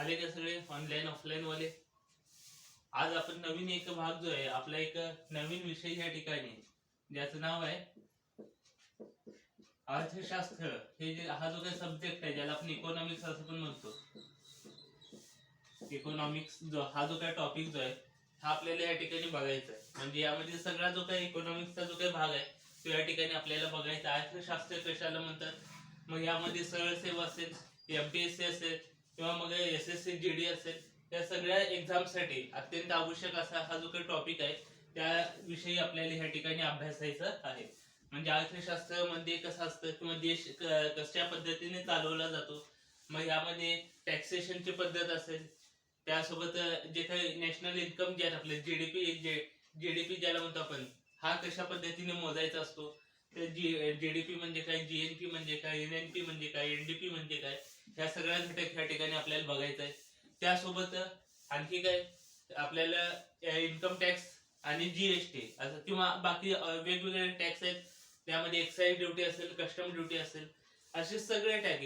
आले का सगळे? ऑनलाईन ऑफलाईन वाले? आज आपण नवीन एक भाग जो आहे आपला एक नवीन विषय या ठिकाणी. ज्याचं नाव आहे अर्थशास्त्र. हे जे हा जो काही सब्जेक्ट आहे ज्याला आपण इकॉनॉमिक्स असं पण म्हणतो. इकॉनॉमिक्स जो हा जो काही टॉपिक जो आहे हा आपल्याला या ठिकाणी बघायचा आहे. म्हणजे यामध्ये सगळा जो काही इकॉनॉमिक्सचा जो काही भाग आहे तो या ठिकाणी आपल्याला बघायचा अर्थशास्त्र कशाला म्हणतात? मग यामध्ये सरळ सेवा असेल एमपीएससी असेल किंवा मग S S C G D असेल या सगळ्या एक्झामसाठी अत्यंत आवश्यक असा हा जो काही टॉपिक आहे त्याविषयी आपल्याला ह्या ठिकाणी अभ्यासायचं आहे. म्हणजे अर्थशास्त्रमध्ये कसं असतं किंवा देश कशा पद्धतीने चालवला जातो मग यामध्ये टॅक्सेशनची पद्धत असेल त्यासोबत जे काही नॅशनल इन्कम जे आहे आपले जीडीपी जीडीपी ज्याला म्हणतो आपण हा कशा पद्धतीने मोजायचा असतो तर जी जीडीपी म्हणजे काय जीएनपी म्हणजे काय एनएनपी म्हणजे काय एनडीपी म्हणजे काय ह्या सगळ्या घटक ह्या ठिकाणी आपल्याला बघायचं आहे त्यासोबत आणखी काय? आपल्याला इन्कम टॅक्स आणि जीएसटी असं किंवा बाकी वेगवेगळे टॅक्स आहेत. त्यामध्ये एक्साईज ड्युटी असेल कस्टम ड्युटी असेल असे सगळे टॅग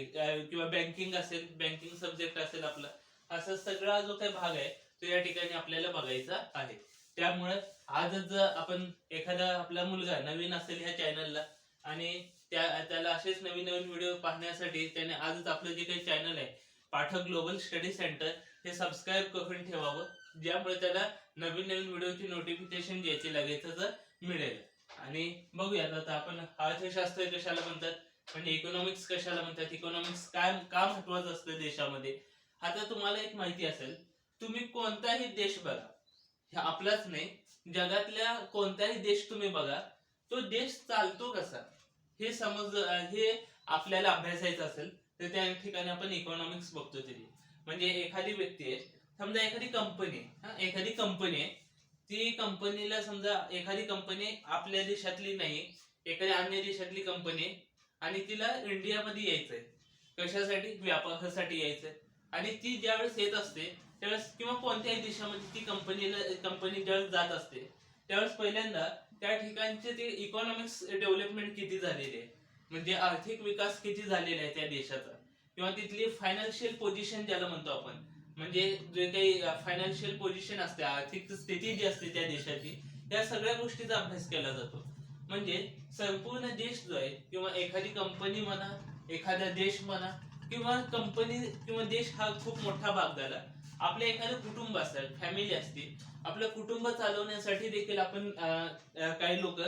किंवा बँकिंग असेल बँकिंग सब्जेक्ट असेल आपला. असा सगळा जो काही भाग आहे तो या ठिकाणी आपल्याला बघायचा आहे. त्यामुळे आजच जर आपण एखादा आपला मुलगा नवीन असेल ह्या चॅनलला आणि त्या त्याला असेच नवीन नवीन व्हिडिओ पाहण्यासाठी त्याने आजच आपलं जे काही चॅनल आहे पाठक ग्लोबल स्टडी सेंटर हे सबस्क्राईब करून ठेवावं. ज्यामुळे त्याला नवीन नवीन व्हिडिओची नोटिफिकेशन द्यायची लगेचच मिळेल. आणि बघूयात आता आपण अर्थशास्त्र कशाला म्हणतात? म्हणजे इकॉनॉमिक्स कशाला म्हणतात? इकॉनॉमिक्स काय का महत्वाचं असतं देशामध्ये? आता तुम्हाला एक माहिती असेल तुम्ही कोणताही देश बघा. आपलाच नाही. जगातल्या कोणताही देश तुम्ही बघा. तो देश चालतो कसा? हे समज हे आपल्याला अभ्यासायचं असेल तर त्या ठिकाणी आपण इकॉनॉमिक्स बघतो तरी म्हणजे एखादी व्यक्ती आहे समजा एखादी कंपनी आहे एखादी कंपनी आहे ती कंपनीला समजा एखादी कंपनी आपल्या देशातली नाही एखाद्या अन्य देशातली कंपनी आणि तिला इंडियामध्ये यायचंय. कशासाठी? व्यापारासाठी यायचंय. आणि ती ज्यावेळेस येत असते त्यावेळेस किंवा कोणत्याही देशामध्ये ती कंपनीला कंपनी ज्यावेळेस जात असते त्यावेळेस पहिल्यांदा त्या ठिकाणचे ते इकॉनॉमिक्स डेव्हलपमेंट किती झालेली आहे? म्हणजे आर्थिक विकास किती झालेला आहे त्या देशाचा? किंवा तिथली फायनान्शियल पोझिशन ज्याला म्हणतो आपण? म्हणजे जे काही फायनान्शियल पोझिशन असते आर्थिक स्थिती जी असते त्या देशाची त्या सगळ्या गोष्टीचा अभ्यास केला जातो. म्हणजे संपूर्ण देश जो आहे किंवा एखादी कंपनी म्हणा एखादा देश म्हणा किंवा कंपनी किंवा देश हा खूप मोठा भाग झाला. आपले एखादं कुटुंब असतात फॅमिली असते आपलं कुटुंब चालवण्यासाठी देखील आपण काही लोक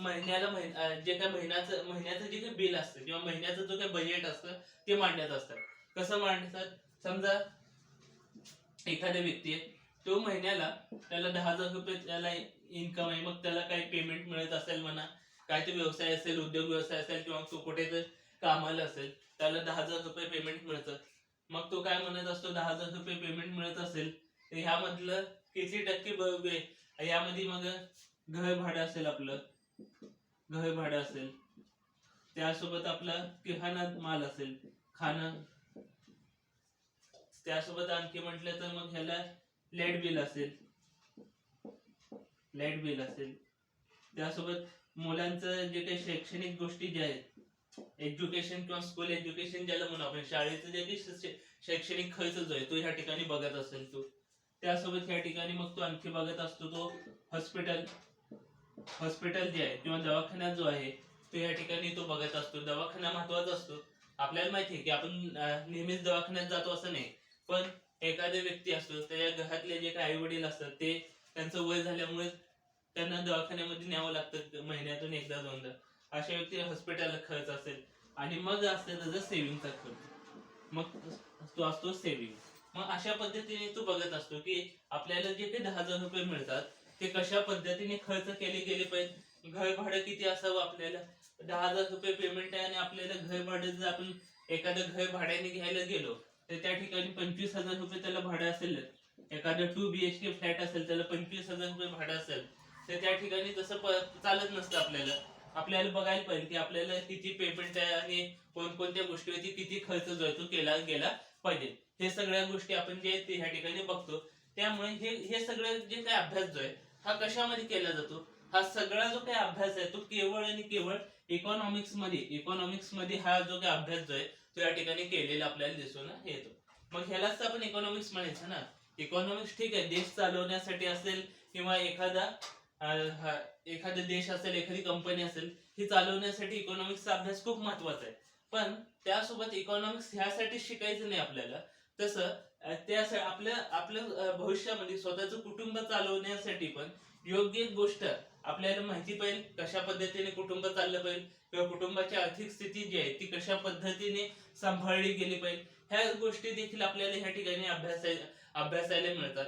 महिन्याला जे काही महिन्याचं महिन्याचं जे काही बिल असतं किंवा महिन्याचं जो काही बजेट असतं ते मांडण्यात असतं कसं मांडतात? समजा एखाद्या व्यक्ती आहे तो महिन्याला त्याला दहा हजार रुपये त्याला इन्कम आहे मग त्याला काही पेमेंट मिळत असेल म्हणा काय ते व्यवसाय असेल उद्योग व्यवसाय असेल किंवा तो कुठे तर कामाला असेल त्याला दहा हजार रुपये पेमेंट मिळतं. मग तो काय म्हणत असतो दहा हजार रुपये पेमेंट मिळत असेल तर ह्यामधलं किती टक्के यामध्ये मग घर भाडं असेल आपलं. घर भाडं असेल. त्यासोबत आपला किराणा माल असेल. खाणं. त्यासोबत आणखी म्हटलं तर मग ह्याला लाइट बिल असेल. लाइट बिल असेल. त्यासोबत मुलांचं जे काही शैक्षणिक गोष्टी ज्या आहेत एज्युकेशन किंवा स्कूल एज्युकेशन ज्याला म्हणू आपण शाळेचं जे काही शैक्षणिक खर्च जो आहे तो ह्या ठिकाणी बघत असेल तो. त्यासोबत या ठिकाणी मग तो आणखी बघत असतो तो हॉस्पिटल हॉस्पिटल जे आहे किंवा दवाखाना जो आहे तो या ठिकाणी तो बघत असतो. दवाखाना महत्त्वाचा असतो. आपल्याला माहिती आहे की आपण नेहमीच दवाखान्यात जातो असं नाही. पण एखादा व्यक्ती असतो त्याच्या घरातले जे काही आई वडील असतात ते त्यांचं वय झाल्यामुळे त्यांना दवाखान्यामध्ये न्यावं लागतं महिन्यातून एकदा दोनदा. अशा व्यक्ती हॉस्पिटलला खर्च असेल. आणि मग असतं त्याचा सेव्हिंगचा खर्च मग तो असतो सेव्हिंग मग अशा पद्धतीने तू बघत असतो की आपल्याला जे काही दहा हजार रुपये मिळतात ते कशा पद्धतीने खर्च केले गेले पाहिजे? घर भाडं किती असावं आपल्याला? दहा हजार रुपये पेमेंट आहे आणि आपल्याला घर भाडं जर आपण एखादं घर भाड्याने घ्यायला गेलो तर त्या ठिकाणी पंचवीस हजार रुपये त्याला भाडं असेल एखादं two B H K flat असेल त्याला पंचवीस हजार रुपये भाडं असेल तर त्या ठिकाणी तसं प- चालत नसतं आपल्याला. आपल्याला बघायला पाहिजे की आपल्याला किती पेमेंट आहे आणि कोणकोणत्या गोष्टीवरती किती खर्च जो आहे तो केला गेला पाहिजे. हे सगळ्या गोष्टी आपण जे आहेत ह्या ठिकाणी बघतो. त्यामुळे हे हे सगळं जे काही अभ्यास जो आहे हा कशामध्ये केला जातो? हा सगळा जो काही अभ्यास आहे तो केवळ आणि केवळ इकॉनॉमिक्समध्ये इकॉनॉमिक्समध्ये हा जो काही अभ्यास जो आहे तो या ठिकाणी केलेला आपल्याला दिसून येतो. मग ह्यालाच आपण इकॉनॉमिक्स म्हणायचं ना? इकॉनॉमिक्स ठीक आहे देश चालवण्यासाठी असेल किंवा एखादा एखादा देश असेल एखादी कंपनी असेल ही चालवण्यासाठी इकॉनॉमिक्सचा अभ्यास खूप महत्त्वाचा आहे. पण त्यासोबत इकॉनॉमिक्स ह्यासाठी शिकायचं नाही आपल्याला. तसं त्या आपल्या आपलं भविष्यामध्ये स्वतःचं कुटुंब चालवण्यासाठी पण योग्य एक गोष्ट आपल्याला माहिती पाहिजे कशा पद्धतीने कुटुंब चाललं पाहिजे किंवा कुटुंबाची आर्थिक स्थिती जी आहे ती कशा पद्धतीने सांभाळली गेली पाहिजे. ह्या गोष्टी देखील आपल्याला ह्या ठिकाणी अभ्यासाय अभ्यासायला मिळतात.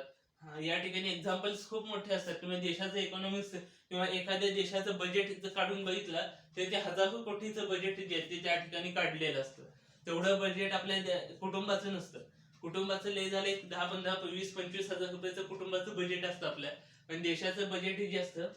या ठिकाणी एक्झाम्पल्स खूप मोठे असतात. तुम्ही देशाचं इकॉनॉमिक्स किंवा एखाद्या देशाचं बजेट काढून बघितलं तर ते हजारो कोटीचं बजेट जे आहे ते त्या ठिकाणी काढलेलं असतं. तेवढं बजेट आपल्या कुटुंबाचं नसतं. कुटुंबाचं लय झालं एक दहा पंधरा वीस पंचवीस हजार रुपयाचं कुटुंबाचं बजेट असतं आपल्या. पण देशाचं बजेट जे असतं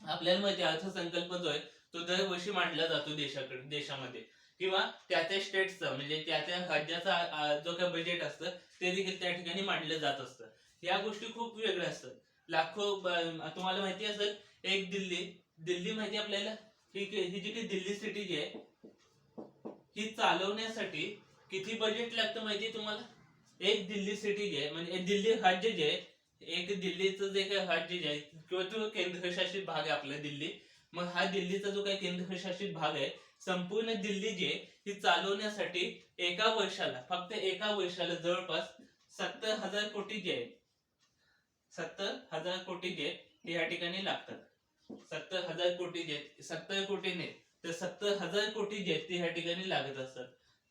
आपल्याला माहिती अर्थसंकल्प जो आहे तो दरवर्षी मांडला जातो देशाकडे देशामध्ये. किंवा त्या त्या स्टेटचा म्हणजे त्या त्या राज्याचा जो काही बजेट असतं ते देखील त्या ठिकाणी मांडलं जात असतं. या गोष्टी खूप वेगळ्या असतात. लाखो तुम्हाला माहिती असेल एक दिल्ली दिल्ली माहिती आपल्याला? ही ही जी काही दिल्ली सिटी जी आहे ही चालवण्यासाठी किती बजेट लागतं माहिती तुम्हाला? एक दिल्ली सिटी जे आहे म्हणजे दिल्ली राज्य जे आहे एक दिल्लीचं जे काही राज्य जे आहे किंवा तो केंद्रशासित भाग आहे आपला दिल्ली मग हा दिल्लीचा जो काही केंद्रशासित भाग आहे संपूर्ण दिल्ली जी आहे, ती चालवण्यासाठी एका वर्षाला फक्त एका वर्षाला जवळपास सत्तर हजार कोटी जे आहे सत्तर हजार कोटी जे आहेत, या ठिकाणी लागतात. सत्तर हजार कोटी जे आहेत, सत्तर कोटी नाही तर सत्तर हजार कोटी जे आहेत ते ह्या ठिकाणी लागत असतात.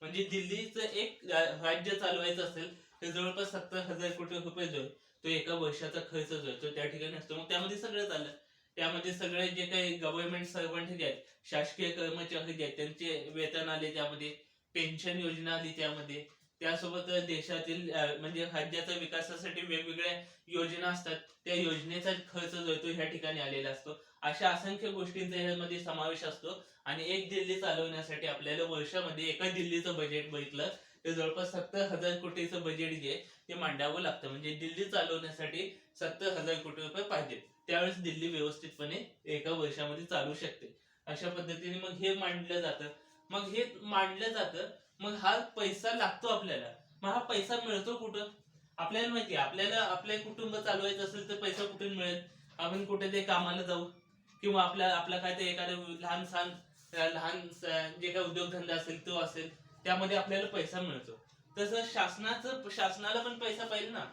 म्हणजे दिल्लीचं एक राज्य चालवायचं असेल तर जवळपास सत्तर हजार कोटी रुपये जो तो एका वर्षाचा खर्च जो आहे तो त्या ठिकाणी असतो. मग त्यामध्ये सगळं चाललं. त्यामध्ये सगळे जे काही गव्हर्नमेंट सर्वंट जे आहेत शासकीय कर्मचारी जे आहेत त्यांचे वेतन आले त्यामध्ये पेन्शन योजना आली त्यामध्ये. त्यासोबत देशातील म्हणजे राज्याच्या विकासासाठी वेगवेगळ्या योजना असतात. त्या योजनेचा खर्च जो आहे तो ह्या ठिकाणी आलेला असतो. अशा असंख्य गोष्टींचा यामध्ये समावेश असतो. आणि एक दिल्ली चालवण्यासाठी आपल्याला वर्षामध्ये एका दिल्लीचं बजेट बघितलं ते जवळपास सत्तर हजार कोटीचं बजेट जे ते मांडावं लागतं. म्हणजे दिल्ली चालवण्यासाठी सत्तर हजार कोटी रुपये पाहिजे त्यावेळेस दिल्ली व्यवस्थितपणे एका वर्षामध्ये चालू शकते. अशा पद्धतीने मग हे मांडलं जातं. मग हे मांडलं जातं मग हा पैसा लागतो आपल्याला. मग हा पैसा मिळतो कुठं? आपल्याला माहिती आपल्याला आपले कुटुंब चालवायचं असेल तर पैसा कुठून मिळेल? आपण कुठे ते कामाला जाऊ? किंवा आपल्या आपला काय ते एखादं लहान सहान लहान जे काही उद्योगधंदा असेल तो असेल त्यामध्ये आपल्याला पैसा मिळतो. तसं शासनाचं शासनाला पण पैसा पाहिजे ना.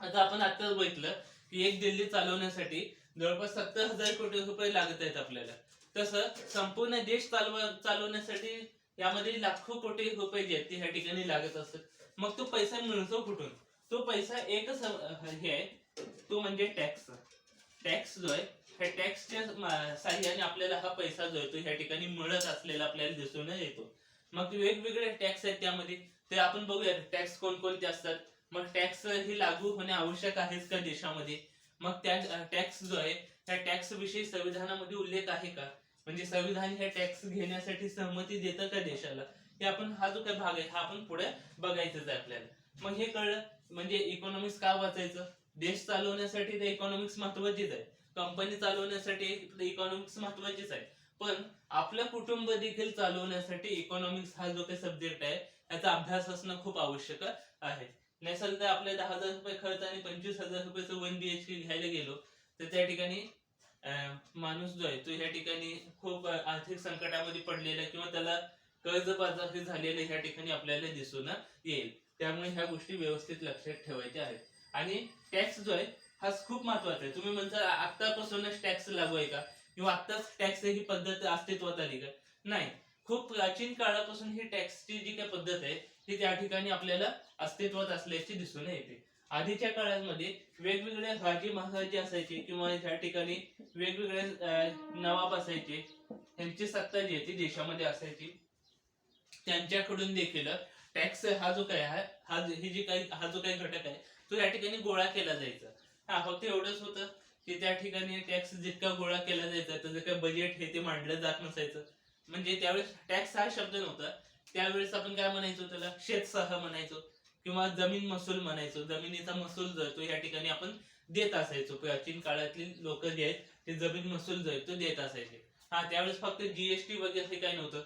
आता आपण आताच बघितलं की एक दिल्ली चालवण्यासाठी जवळपास सत्तर हजार कोटी रुपये लागत आहेत आपल्याला. तसं संपूर्ण देश चालव चालवण्यासाठी यामध्ये लाखो कोटी रुपये जे आहेत ह्या ठिकाणी लागत असतात. मग तो पैसा मिळतो कुठून? तो पैसा एकच हे आहे तो म्हणजे टॅक्स. टॅक्स जो आहे ह्या टॅक्सच्या साह्याने आपल्याला हा पैसा जो आहे तो ह्या ठिकाणी मिळत असलेला आपल्याला दिसून येतो. मग वेगवेगळे टॅक्स आहेत त्यामध्ये. ते आपण बघूया टॅक्स कोणकोणते असतात. मग टॅक्स ही लागू होणे आवश्यक आहेच का देशामध्ये? मग त्या टॅक्स जो आहे त्या टॅक्स विषयी संविधानामध्ये उल्लेख आहे का? म्हणजे संविधान हे टॅक्स घेण्यासाठी सहमती देतं का देशाला? हे आपण हा जो काही भाग आहे हा आपण पुढे बघायचंच आहे आपल्याला. मग हे कळलं म्हणजे इकॉनॉमिक्स का वाचायचं? देश चालवण्यासाठी ते इकॉनॉमिक्स महत्वाचीच आहे. कंपनी चालवण्यासाठी इकॉनॉमिक्स महत्वाचीच आहे. पण आपलं कुटुंब देखील चालवण्यासाठी इकॉनॉमिक्स हा जो काही सब्जेक्ट आहे याचा अभ्यास असणं खूप आवश्यक आहे. नसेल तर आपले दहा हजार रुपये खर्च आणि पंचवीस हजार रुपयाचं वन बी एच के घ्यायला गेलो तर त्या ठिकाणी माणूस जो आहे तो ह्या ठिकाणी खूप आर्थिक संकटामध्ये पडलेला किंवा त्याला कर्जबाजारी झालेलं ह्या ठिकाणी आपल्याला दिसून येईल. त्यामुळे ह्या गोष्टी व्यवस्थित लक्षात ठेवायच्या आहेत. आणि टॅक्स जो आहे हा खूप महत्त्वाचा आहे. तुम्ही म्हणता आत्तापासूनच टॅक्स लागू आहे का? किंवा आताच टॅक्स ही पद्धत अस्तित्वात आली का? नाही. खूप प्राचीन काळापासून ही टॅक्सची जी काही पद्धत आहे ती त्या ठिकाणी आपल्याला अस्तित्वात असल्याची दिसून येते. आधीच्या काळामध्ये वेगवेगळे राजे महाराजे असायचे किंवा त्या ठिकाणी वेगवेगळे नवाब असायचे. त्यांची सत्ता जी आहे ती देशामध्ये असायची. त्यांच्याकडून देखील टॅक्स हा जो काय आहे हा ही जी काही हा जो काही घटक आहे तो या ठिकाणी गोळा केला जायचा. हा फक्त एवढंच होतं की त्या ठिकाणी टॅक्स जितका गोळा केला जायचा त्याचं काय बजेट हे ते मांडलं जात नसायचं. म्हणजे त्यावेळेस टॅक्स हा शब्द नव्हता. त्यावेळेस आपण काय म्हणायचो त्याला? शेतसह म्हणायचो किंवा जमीन महसूल म्हणायचो. जमिनीचा महसूल जो आहे तो या ठिकाणी आपण देत असायचो. प्राचीन काळातली लोक जे आहेत ते जमीन महसूल जो आहे तो देत असायचे. हा त्यावेळेस फक्त जीएसटी वगैरे काही नव्हतं.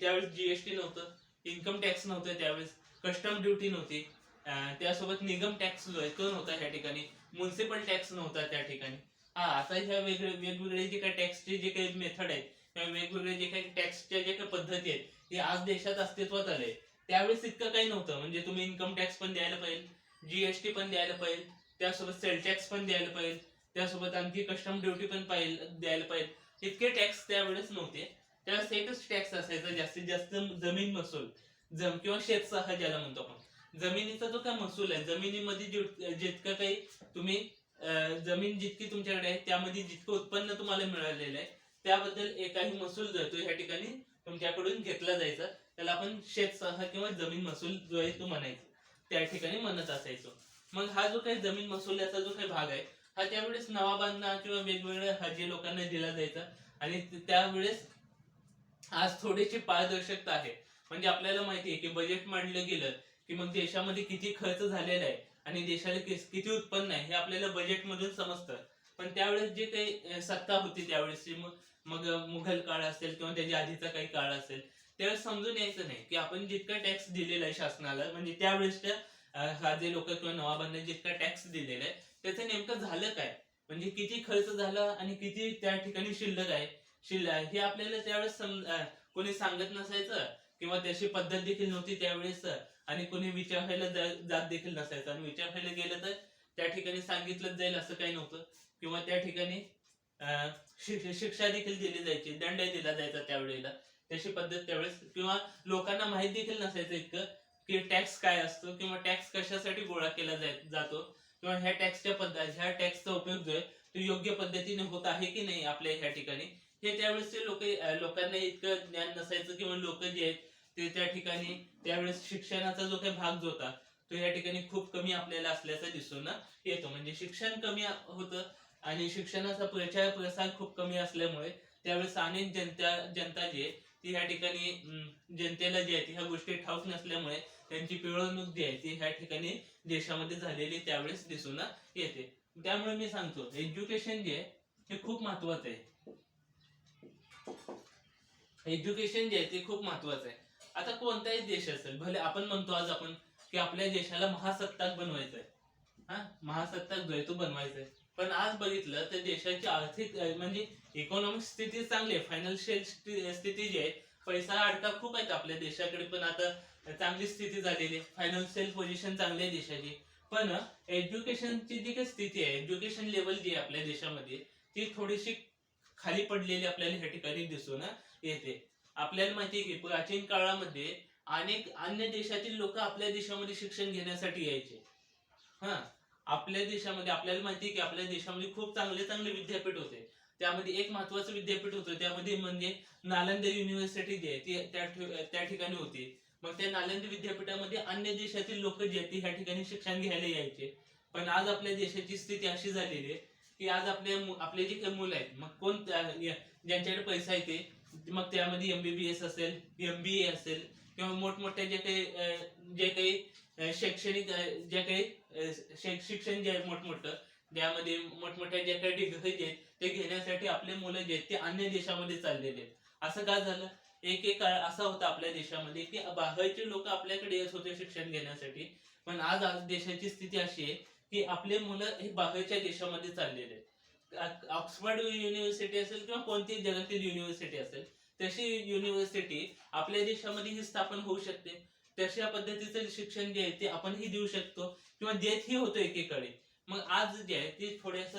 त्यावेळेस जीएसटी नव्हतं. इन्कम टॅक्स नव्हतं त्यावेळेस. कस्टम ड्युटी नव्हती. त्यासोबत निगम टॅक्स जो आहे तो नव्हता त्या ठिकाणी. म्युन्सिपल टॅक्स नव्हता त्या ठिकाणी. हा आता ह्या वेगळे वेगवेगळे जे काही टॅक्सचे जे काही मेथड आहेत किंवा वेगवेगळे जे काही टॅक्सच्या जे काही पद्धती आहेत ते आज देशात अस्तित्वात आले. त्यावेळेस इतकं काही नव्हतं. म्हणजे तुम्ही इन्कम टॅक्स पण द्यायला पाहिजे जीएसटी पण द्यायला पाहिजे त्यासोबत सेल टॅक्स पण द्यायला पाहिजे त्यासोबत आणखी कस्टम ड्युटी पण पाहिजे द्यायला पाहिजे. इतके टॅक्स त्यावेळेस नव्हते. त्यावेळेस एकच टॅक्स असायचा जास्तीत जास्त जमीन महसूल जम किंवा शेतसहा ज्याला म्हणतो आपण. जमिनीचा जो काय महसूल आहे जमिनीमध्ये जितकं काही तुम्ही जमीन जितकी तुमच्याकडे आहे त्यामध्ये जितकं उत्पन्न तुम्हाला मिळालेलं आहे त्याबद्दल एकही महसूल जो आहे तो ह्या ठिकाणी तुमच्याकडून घेतला जायचा. त्याला आपण शेतसह किंवा जमीन महसूल जो आहे तो म्हणायचा. त्या ठिकाणी म्हणत असायचो. मग हा जो काही जमीन महसूलाचा जो काही भाग आहे हा त्यावेळेस नवाबांना किंवा वेगवेगळ्या हजे लोकांना दिला जायचा. आणि त्यावेळेस आज थोडीशी पारदर्शकता आहे. म्हणजे आपल्याला माहिती आहे की बजेट मांडलं गेलं की मग देशामध्ये किती खर्च झालेला आहे आणि देशाला किती उत्पन्न आहे हे आपल्याला बजेट मधून समजतं. पण त्यावेळेस जे काही सत्ता होती त्यावेळेसची मग मुघल काळ असेल किंवा त्याच्या आधीचा काही काळ असेल त्यावेळेस समजून यायचं नाही की आपण जितका टॅक्स दिलेला आहे शासनाला म्हणजे त्यावेळेसच्या राजे हा जे लोक किंवा नवाबांना जितका टॅक्स दिलेला आहे त्याचं नेमकं झालं काय? म्हणजे किती खर्च झाला आणि किती त्या ठिकाणी शिल्लक आहे? शिल्लक हे आपल्याला त्यावेळेस सम- कोणी सांगत नसायचं किंवा त्याची पद्धत देखील नव्हती त्यावेळेस. आणि कोणी विचारायला जात देखील नसायचं. आणि विचारायला गेलं तर त्या ठिकाणी सांगितलं जाईल असं काही नव्हतं. किंवा त्या ठिकाणी शिक्षा देखील दिली जायची दंड दिला जायचा त्यावेळेला. त्याची पद्धत त्यावेळेस किंवा लोकांना माहीत देखील नसायचं इतकं की टॅक्स काय असतो किंवा टॅक्स कशासाठी गोळा केला जाय- जातो. किंवा ह्या टॅक्सच्या पद्धत ह्या टॅक्सचा उपयोग जो आहे तो योग्य पद्धतीने होत आहे की नाही आपल्या ह्या ठिकाणी? हे त्यावेळेसचे लोक लोकांना इतकं ज्ञान नसायचं किंवा लोक जे आहेत ते त्या ठिकाणी त्यावेळेस शिक्षणाचा जो काही भाग जो होता तो या ठिकाणी खूप कमी आपल्याला असल्याचं दिसून येतो. म्हणजे शिक्षण कमी होतं आणि शिक्षणाचा प्रचार प्रसार खूप कमी असल्यामुळे त्यावेळेस अनेक जनता जनता जी आहे ती ह्या ठिकाणी जनतेला जी आहे ह्या गोष्टी ठाऊक नसल्यामुळे त्यांची पिळवणूक जी आहे ती ह्या ठिकाणी देशामध्ये झालेली त्यावेळेस दिसून येते. त्यामुळे मी सांगतो एज्युकेशन जे आहे हे खूप महत्वाचं आहे. एज्युकेशन जे आहे ते खूप महत्वाचं आहे. आता कोणताही देश असेल भले आपण म्हणतो आज आपण की आपल्या देशाला महासत्ताक बनवायचं आहे हा? महासत्ताक जो आहे तो बनवायचा पण आज बघितलं तर देशाची आर्थिक म्हणजे इकॉनॉमिक स्थिती चांगली आहे. फायनान्शियल स्थिती जी आहे पैसा अडका खूप आहेत आपल्या देशाकडे पण आता चांगली स्थिती झालेली आहे. फायनान्शियल पोझिशन चांगली आहे देशाची. पण एज्युकेशनची जी काही स्थिती आहे एज्युकेशन लेवल जी आहे आपल्या देशामध्ये ती थोडीशी खाली पडलेली आपल्याला ह्या ठिकाणी दिसून येते. आपल्याला माहिती आहे की प्राचीन काळामध्ये अनेक अन्य देशातील लोक आपल्या देशामध्ये शिक्षण घेण्यासाठी यायचे. हा. आपल्या देशामध्ये आपल्याला माहिती आहे की आपल्या देशामध्ये खूप चांगले चांगले विद्यापीठ होते. त्यामध्ये एक महत्वाचं विद्यापीठ होतं त्यामध्ये म्हणजे नालंदा युनिव्हर्सिटी जी आहे ती त्या ठिकाणी होती. मग त्या नालंदा विद्यापीठामध्ये अन्य देशातील लोक जे आहेत ह्या ठिकाणी शिक्षण घ्यायला यायचे. पण आज आपल्या देशाची स्थिती अशी झालेली आहे की आज आपले आपले जे काही मुलं आहेत मग कोण ज्यांच्याकडे पैसा आहे ते मग त्यामध्ये एमबीबीएस असेल एमबीए असेल किंवा मोठमोठ्या जे काही जे काही शैक्षणिक जे काही शिक्षण जे आहे मोठमोठं ज्यामध्ये मोठमोठ्या ज्या काही डिग्री जे आहेत ते घेण्यासाठी आपले मुलं जे आहेत ते अन्य देशामध्ये चाललेले आहेत. असं का झालं? एक एक काळ असा होता आपल्या देशामध्ये की बाहेरचे लोक आपल्याकडे येत होते शिक्षण घेण्यासाठी. पण आज आज देशाची स्थिती अशी आहे की आपले मुलं हे बाहेरच्या देशामध्ये चाललेले आहेत. ऑक्सफर्ड युनिव्हर्सिटी असेल किंवा कोणतीही जगातील युनिव्हर्सिटी असेल तशी युनिव्हर्सिटी आपल्या देशामध्ये ही स्थापन होऊ शकते. तशा पद्धतीचं शिक्षण जे आहे ते आपणही देऊ शकतो किंवा देतही होतो एकीकडे. मग आज जे आहे ते थोडस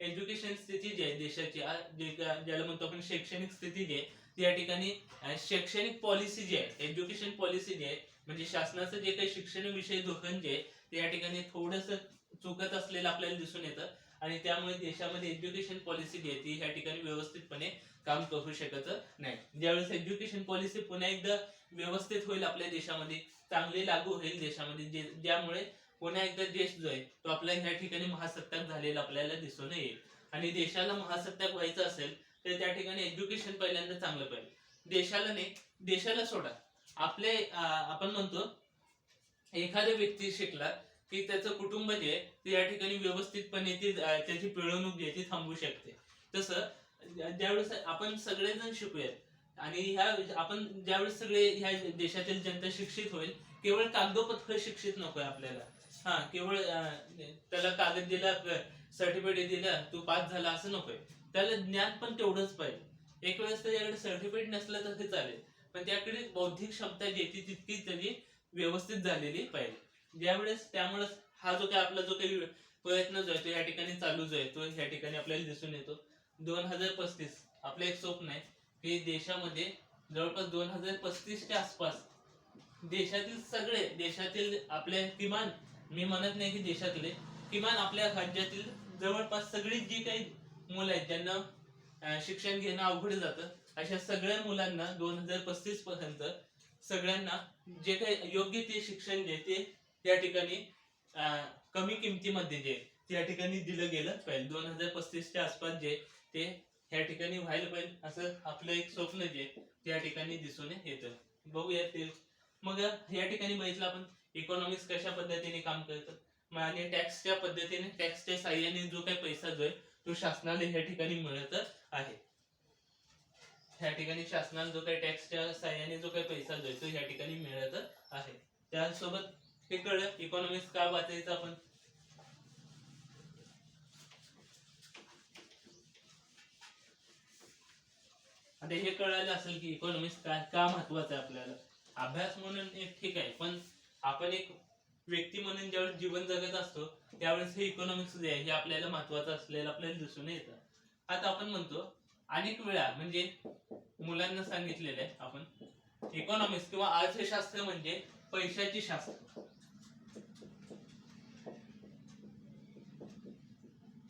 एज्युकेशन स्थिती जी आहे देशाची ज्याला म्हणतो आपण शैक्षणिक स्थिती जी आहे या ठिकाणी शैक्षणिक पॉलिसी जी आहे एज्युकेशन पॉलिसी जी आहे म्हणजे शासनाचं जे काही शिक्षण विषयी धोरण जे आहे ते या ठिकाणी थोडस चुकत असलेलं आपल्याला दिसून येतं. आणि त्यामुळे देशामध्ये एज्युकेशन पॉलिसी जी आहे ती ह्या ठिकाणी व्यवस्थितपणे काम करू शकत नाही. ज्यावेळेस एज्युकेशन पॉलिसी पुन्हा एकदा व्यवस्थित होईल आपल्या देशामध्ये चांगली लागू होईल देशामध्ये ज्यामुळे पुन्हा एकदा देश जो आहे तो आपल्या ह्या ठिकाणी महासत्ताक झालेला आपल्याला दिसून येईल. आणि देशाला महासत्ताक व्हायचं असेल तर त्या ठिकाणी एज्युकेशन पहिल्यांदा चांगलं पाहिजे. देशाला नाही देशाला सोडा. आपले आपण म्हणतो एखादा व्यक्ती शिकला की त्याचं कुटुंब जे ते या ठिकाणी व्यवस्थितपणे ती त्याची पिळवणूक जी ती थांबवू शकते. तसं ज्यावेळेस आपण सगळेजण शिकूयात आणि ह्या आपण ज्यावेळेस सगळे ह्या देशातील जनता शिक्षित होईल केवळ कागदोपत्र शिक्षित नकोय आपल्याला. हा केवळ त्याला कागद दिला सर्टिफिकेट दिला तू पास झाला असं नकोय. त्याला ज्ञान पण तेवढंच पाहिजे. एक वेळेस त्याच्याकडे सर्टिफिकेट नसलं तर ते चालेल पण त्याकडे बौद्धिक क्षमता जी ती तितकी त्याची व्यवस्थित झालेली पाहिजे. ज्यावेळेस त्यामुळे हा जो काही आपला जो काही प्रयत्न जो आहे तो या ठिकाणी चालू जो आहे. तो या ठिकाणी आपल्याला दिसून येतो. दोन हजार पस्तीस आपलं एक स्वप्न आहे की देशामध्ये जवळपास दोन हजार पस्तीसच्या आसपास देशातील सगळे देशातील आपले किमान मी म्हणत नाही की देशातले किमान आपल्या राज्यातील जवळपास सगळी जी काही मुलं आहेत ज्यांना शिक्षण घेणं अवघड जातं अशा सगळ्या मुलांना दोन हजार पस्तीस पर्यंत सगळ्यांना जे काही योग्य ते शिक्षण जे ते त्या ठिकाणी कमी किमतीमध्ये जे त्या ठिकाणी दिलं गेलंच पाहिजे दोन हजार पस्तीसच्या आसपास जे ते ह्या ठिकाणी व्हायला पाहिजे. असं आपलं एक स्वप्न जे त्या ठिकाणी दिसून येतं. बघूया ते. मग या ठिकाणी बघितलं आपण इकॉनॉमिक्स कशा पद्धतीने काम करतं? आणि टॅक्सच्या पद्धतीने टॅक्सच्या साह्याने जो काही पैसा जो आहे तो शासनाला ह्या ठिकाणी मिळत आहे. ह्या ठिकाणी शासनाला जो काही टॅक्सच्या साह्याने जो काही पैसा जो आहे तो ह्या ठिकाणी मिळत आहे. त्यासोबत हे कळलं? इकॉनॉमिक्स का वाचायचं आपण? आता हे कळालं असेल की इकॉनॉमिक्स काय का महत्वाचं आहे आपल्याला? अभ्यास म्हणून एक ठीक आहे पण आपण एक व्यक्ती म्हणून ज्यावेळेस जीवन जगत असतो त्यावेळेस हे इकॉनॉमिक्स जे आहे हे आपल्याला महत्वाचं असलेलं आपल्याला दिसून येतं. आता आपण म्हणतो अनेक वेळा म्हणजे मुलांना सांगितलेलं आहे आपण इकॉनॉमिक्स किंवा अर्थशास्त्र म्हणजे पैशाची शास्त्र.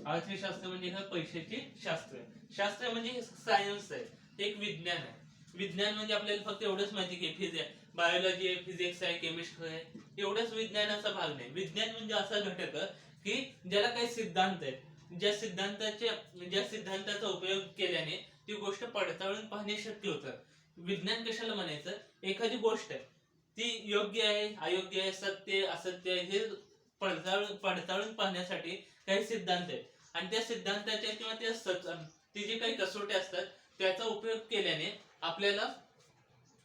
अर्थशास्त्र म्हणजे हे पैशाची शास्त्र शास्त्र म्हणजे सायन्स आहे. एक विज्ञान आहे. विज्ञान म्हणजे आपल्याला फक्त एवढंच माहिती की फिजिक्स बायोलॉजी आहे फिजिक्स आहे केमिस्ट्री आहे. एवढंच विज्ञानाचा भाग नाही. विज्ञान म्हणजे असा घटक की ज्याला काही सिद्धांत आहेत. ज्या सिद्धांताचे ज्या सिद्धांताचा उपयोग केल्याने ती गोष्ट पडताळून पाहणे शक्य होतं. विज्ञान कशाला म्हणायचं? एखादी गोष्ट आहे. ती योग्य आहे अयोग्य आहे सत्य आहे, असत्य आहे हे पडताळून पडताळून पाहण्यासाठी काही सिद्धांत आहेत. आणि त्या सिद्धांताच्या किंवा त्या ती जी काही कसोटी असतात त्याचा उपयोग केल्याने आपल्याला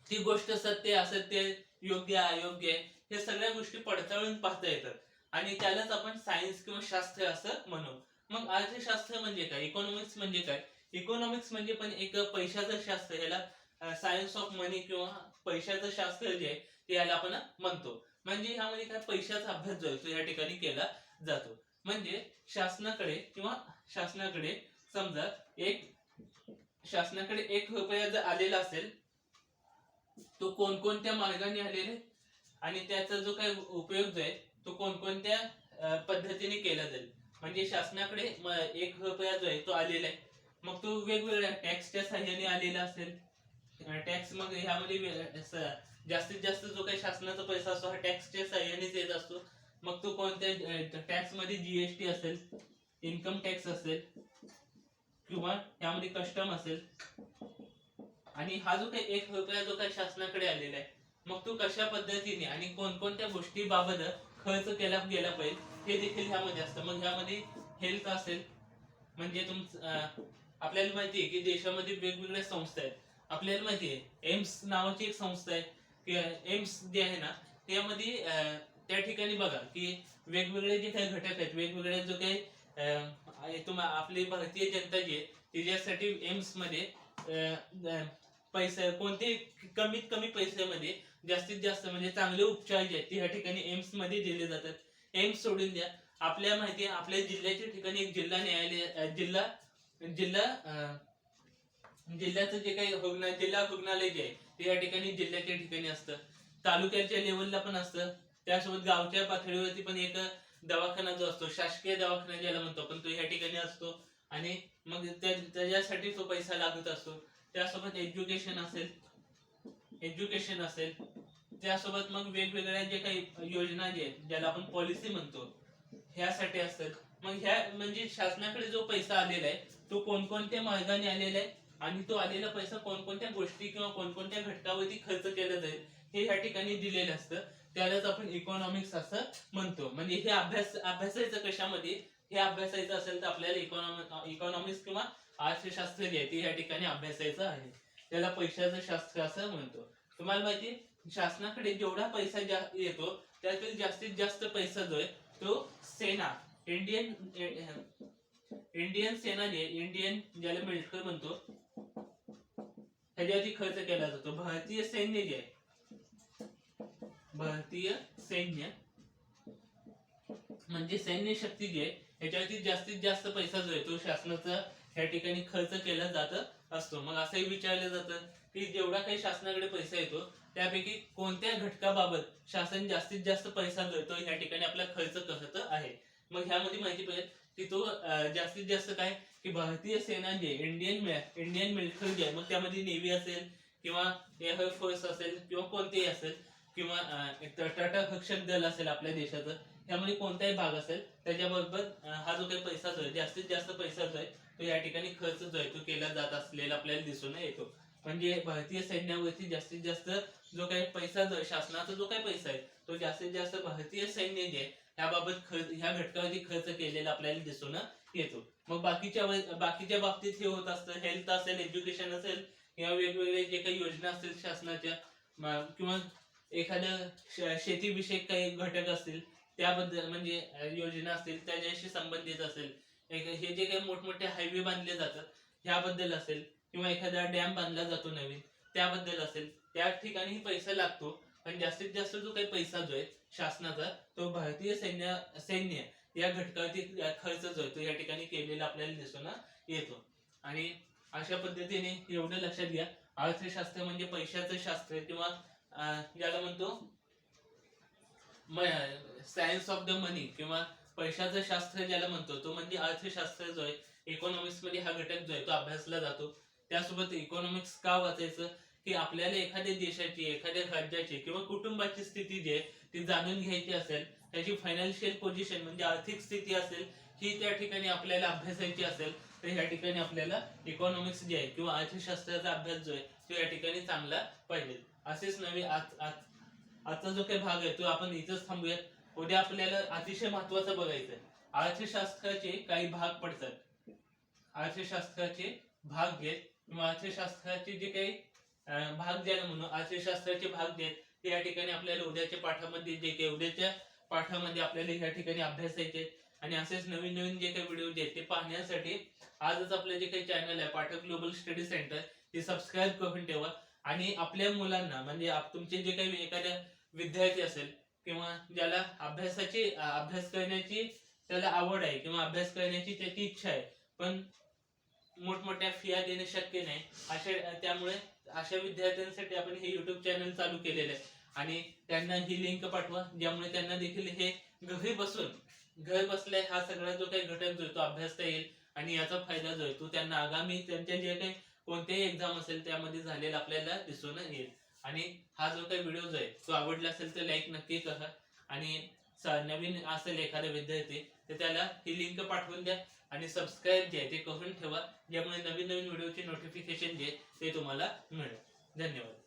ती गोष्ट सत्य असत्य योग्य अयोग्य आहे हे सगळ्या गोष्टी पडताळून पाहता येतात. आणि त्यालाच आपण सायन्स किंवा शास्त्र असं म्हणू. मग अर्थशास्त्र म्हणजे काय? इकॉनॉमिक्स म्हणजे काय? इकॉनॉमिक्स म्हणजे पण एक पैशाचं शास्त्र. याला सायन्स ऑफ मनी किंवा पैशाचं शास्त्र जे आहे ते याला आपण म्हणतो. म्हणजे ह्यामध्ये काय? पैशाचा अभ्यास जो आहे तो या ठिकाणी केला जातो. म्हणजे शासनाकडे किंवा शासनाकडे समजा एक शासनाकडे एक रुपया जर आलेला असेल तो कोणकोणत्या मार्गाने आलेले आणि त्याचा जो काही उपयोग जो आहे तो कोणकोणत्या पद्धतीने केला जाईल? म्हणजे शासनाकडे एक रुपया जो आहे तो आलेला आहे. मग तो वेगवेगळ्या टॅक्सच्या साह्याने आलेला असेल. टॅक्स मग ह्यामध्ये जास्तीत जास्त जो काही शासनाचा पैसा असतो हा टॅक्सच्या साह्यानेच येत असतो. मग तो कोणत्या टॅक्समध्ये जीएसटी असेल इन्कम टॅक्स असेल किंवा त्यामध्ये कस्टम असेल. आणि हा जो काही एक रुपया जो काही शासनाकडे आलेला आहे मग तो कशा पद्धतीने आणि कोणकोणत्या गोष्टीबाबत खर्च केला गेला पाहिजे हे देखील ह्यामध्ये असतं. मग ह्यामध्ये हेल्थ असेल म्हणजे तुमचं आपल्याला माहिती आहे की देशामध्ये वेगवेगळ्या संस्था आहेत. आपल्याला माहिती आहे एम्स नावाची एक संस्था आहे. की एम्स जे आहे ना त्यामध्ये त्या ठिकाणी बघा की वेगवेगळे जे काही घटक आहेत वेगवेगळे जो काही तुम्हा आपली भारतीय जनता जी आहे तिच्यासाठी एम्समध्ये पैसे कोणते कमीत कमी पैशामध्ये जास्तीत जास्त म्हणजे चांगले उपचार जे आहेत ते ह्या ठिकाणी एम्समध्ये दिले जातात. एम्स सोडून द्या. आपल्या माहिती आपल्या जिल्ह्याच्या ठिकाणी एक जिल्हा न्यायालय जिल्हा जिल्हा जिल्ह्याचं जे काही रुग्ण जिल्हा रुग्णालय जे आहे ते या ठिकाणी जिल्ह्याच्या ठिकाणी असतं. तालुक्याच्या लेवलला पण असतं. त्यासोबत गावच्या पातळीवरती पण एक दवाखाना जो असतो शासकीय दवाखाना ज्याला म्हणतो पण तो ह्या ठिकाणी असतो. आणि मग त्याच्यासाठी तो पैसा लागत असतो. त्यासोबत एज्युकेशन असेल एज्युकेशन असेल त्यासोबत मग वेगवेगळ्या जे काही योजना जे आहेत ज्याला आपण पॉलिसी म्हणतो ह्यासाठी असतात मग ह्या म्हणजे शासनाकडे जो पैसा आलेला आहे तो कोणकोणत्या मार्गाने आलेला आहे आणि तो आलेला पैसा कोणकोणत्या गोष्टी किंवा कोणकोणत्या घटकावरती खर्च केला जाईल हे ह्या ठिकाणी दिलेलं असतं. त्यालाच आपण इकॉनॉमिक्स असं म्हणतो. म्हणजे हे अभ्यास अभ्यासायचं कशामध्ये? हे अभ्यासायचं असेल तर आपल्याला इकॉनॉमिक इकॉनॉमिक्स किंवा अर्थशास्त्र जे आहे ते या ठिकाणी अभ्यासायचं आहे. त्याला पैशाचं शास्त्र असं म्हणतो. तुम्हाला माहिती शासनाकडे जेवढा पैसा येतो त्यातील जास्तीत जास्त पैसा जो आहे तो सेना इंडियन इंडियन सेना जे इंडियन ज्याला मिलिटरी म्हणतो ह्याच्यावरती खर्च केला जातो. भारतीय सैन्य जे आहे भारतीय सैन्य म्हणजे सैन्य शक्ती जी आहे ह्याच्यावरती जास्तीत जास्त पैसा जो आहे तो शासनाचा ह्या ठिकाणी खर्च केला जात असतो. मग असंही विचारलं जातं की जेवढा काही शासनाकडे पैसा येतो त्यापैकी कोणत्या घटकाबाबत शासन जास्तीत जास्त पैसा जो आहे तो ह्या ठिकाणी आपला खर्च करत आहे. मग ह्यामध्ये माहिती पाहिजे की तो जास्तीत जास्त काय? की भारतीय सेना जे इंडियन इंडियन मिलिटरी जे आहे मग त्यामध्ये नेव्ही असेल किंवा एअर फोर्स असेल किंवा कोणतेही असेल किंवा अं, रक्षक दल असेल आपल्या देशाचं त्यामध्ये कोणताही भाग असेल त्याच्याबरोबर हा जो काही पैसा जो आहे जास्तीत जास्त पैसा जो आहे तो या ठिकाणी खर्च जो आहे तो केला जात असलेला आपल्याला दिसून येतो. म्हणजे भारतीय सैन्यावरती जास्तीत जास्त जो काही पैसा जो शासनाचा जो काही पैसा आहे तो जास्तीत जास्त भारतीय सैन्य जे आहे ह्याबाबत खर्च ह्या घटकावरती खर्च केलेला आपल्याला दिसून येतो. मग बाकीच्या बाकीच्या बाबतीत हे होत असतं हेल्थ असेल एज्युकेशन असेल किंवा वेगवेगळे जे काही योजना असतील शासनाच्या किंवा एखादं शेतीविषयक काही घटक असतील त्याबद्दल म्हणजे योजना असतील त्याच्याशी संबंधित असेल हे जे काही मोठमोठे हायवे बांधले जातात ह्याबद्दल असेल किंवा एखादा डॅम बांधला जातो नवीन त्याबद्दल असेल त्या ठिकाणी पैसा लागतो पण जास्तीत जास्त जो काही पैसा जो आहे शासनाचा तो भारतीय सैन्य सैन्य या घटकावरती खर्च जो आहे तो या ठिकाणी केलेला आपल्याला दिसून येतो. आणि अशा पद्धतीने एवढं लक्षात घ्या अर्थशास्त्र म्हणजे पैशाचं शास्त्र किंवा ज्याला म्हणतो सायन्स ऑफ द मनी किंवा पैशाचं शास्त्र ज्याला म्हणतो तो म्हणजे अर्थशास्त्र जो आहे इकॉनॉमिक्समध्ये हा घटक जो आहे तो अभ्यासला जातो. त्यासोबत इकॉनॉमिक्स का वाचायचं? की आपल्याला एखाद्या देशाची एखाद्या राज्याची किंवा कुटुंबाची स्थिती जी आहे ती जाणून घ्यायची असेल त्याची फायनान्शियल पोझिशन म्हणजे आर्थिक स्थिती असेल ही त्या ठिकाणी आपल्याला अभ्यासायची असेल तर ह्या ठिकाणी आपल्याला इकॉनॉमिक्स जे आहे किंवा अर्थशास्त्राचा अभ्यास जो आहे तो या ठिकाणी चांगला पाहिजे. असेच नवीन आज आज- आजचा जो काही भाग आहे तो आपण इथंच थांबूयात. उद्या आपल्याला अतिशय महत्वाचं बघायचं अर्थशास्त्राचे काही भाग पडतात. अर्थशास्त्राचे भाग घेत किंवा अर्थशास्त्राचे जे काही भाग ज्याला म्हणून अर्थशास्त्राचे भाग घेत ते या ठिकाणी आपल्याला उद्याच्या पाठामध्ये जे काही उद्याच्या पाठामध्ये आपल्याला या ठिकाणी अभ्यासायचे आणि असेच नवीन नवीन जे काही व्हिडिओ आहेत ते पाहण्यासाठी आजच आपलं जे काही चॅनल आहे पाठक ग्लोबल स्टडी सेंटर ते सबस्क्राईब करून ठेवा. आणि आपल्या मुलांना म्हणजे तुमचे जे काही एखाद्या विद्यार्थी असेल किंवा ज्याला अभ्यासाची अभ्यास करण्याची त्याला आवड आहे किंवा अभ्यास करण्याची त्याची इच्छा आहे पण मोठमोठ्या फिया देणे शक्य नाही अशा त्यामुळे अशा विद्यार्थ्यांसाठी आपण हे युट्यूब चॅनल चालू केलेलं आहे. आणि त्यांना ही लिंक पाठवा ज्यामुळे त्यांना देखील हे घरी बसून घर बसल्या हा सगळा जो काही घटक जो आहे तो अभ्यासता येईल आणि याचा फायदा जो आहे तो त्यांना आगामी त्यांच्या जे काही कोणत्याही एक्झाम असेल त्यामध्ये झालेला आपल्याला दिसून येईल. आणि हा जो काही व्हिडिओ आहे तो आवडला असेल तर लाईक नक्की करा. आणि नवीन असेल एखादा विद्यार्थी तर त्याला ही लिंक पाठवून द्या आणि सबस्क्राईब जे आहे ते करून ठेवा. ज्यामुळे नवीन नवीन व्हिडिओचे नोटिफिकेशन जे ते तुम्हाला मिळेल. धन्यवाद.